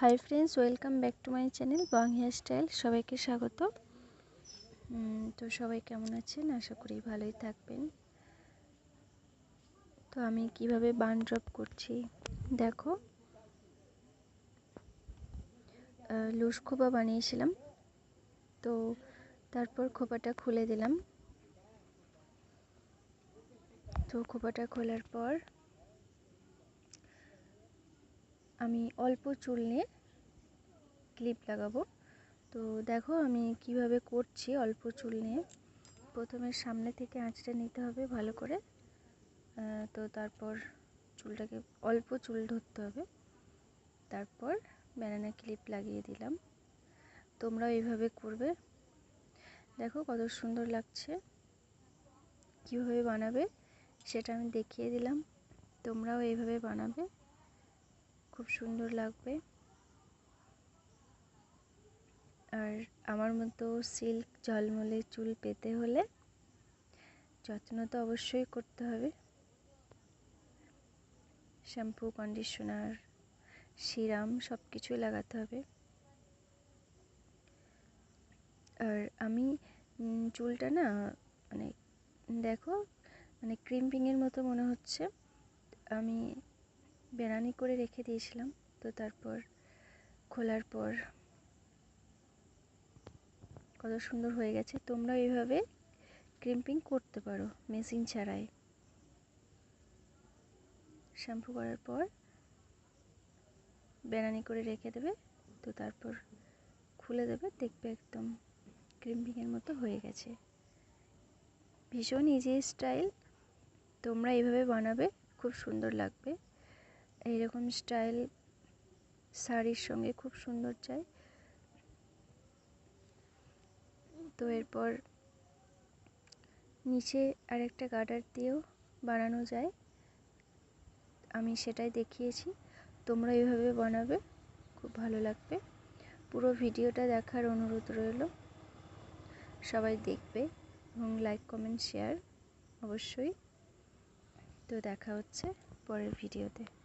Hi friends welcome back to my channel Bong hair style সবাইকে স্বাগত। তো সবাই কেমন আছেন? আশা করি ভালোই থাকবেন। তো আমি কীভাবে বান ড্রপ করছি? দেখো। লুস খোপা বানিয়েছিলাম। তো তারপর খোপাটা খুলে দিলাম। তো খোপাটা খোলার পর আমি অল্প চুল নিয়ে ক্লিপ লাগাবো। তো দেখো আমি কীভাবে করছি অল্প চুল নিয়ে। প্রথমে সামনে থেকে আঁচটা নিতে হবে ভালো করে। তো তারপর চুলটাকে, অল্প চুল ধরতে হবে। তারপর ব্যানানা ক্লিপ লাগিয়ে দিলাম। তোমরাও এইভাবে করবে। দেখো কত সুন্দর লাগছে। কীভাবে বানাবে সেটা আমি দেখিয়ে দিলাম। তোমরাও এইভাবে বানাবে। খুব সুন্দর লাগবে। আর আমার মতো সিল্ক ঝলমলে চুল পেতে হলে যত্ন তো অবশ্যই করতে হবে। শ্যাম্পু কন্ডিশনার সিরাম সব কিছুই লাগাতে হবে। আর আমি চুলটা না মানে দেখো মানে ক্রিম্পিংয়ের মতো মনে হচ্ছে। আমি বেনানি করে রেখে দিয়েছিলাম। তো তারপর খোলার পর কত সুন্দর হয়ে গেছে। তোমরা এইভাবে ক্রিম্পিং করতে পারো মেশিন ছাড়াই। শ্যাম্পু করার পর বেনানি করে রেখে দেবে, তো তারপর খুলে দেবে, দেখবে একদম ক্রিম্পিংয়ের মতো হয়ে গেছে। ভীষণ ইজি স্টাইল তোমরা এইভাবে বানাবে, খুব সুন্দর লাগবে। এইরকম স্টাইল শাড়ির সঙ্গে খুব সুন্দর চাই। তো এরপর নিচে আরেকটা গার্ডার দিয়েও বানানো যায়। আমি সেটাই দেখিয়েছি। তোমরা এইভাবে বানাবে, খুব ভালো লাগবে। পুরো ভিডিওটা দেখার অনুরোধ রইল। সবাই দেখবে এবং লাইক কমেন্ট শেয়ার অবশ্যই। তো দেখা হচ্ছে পরের ভিডিওতে।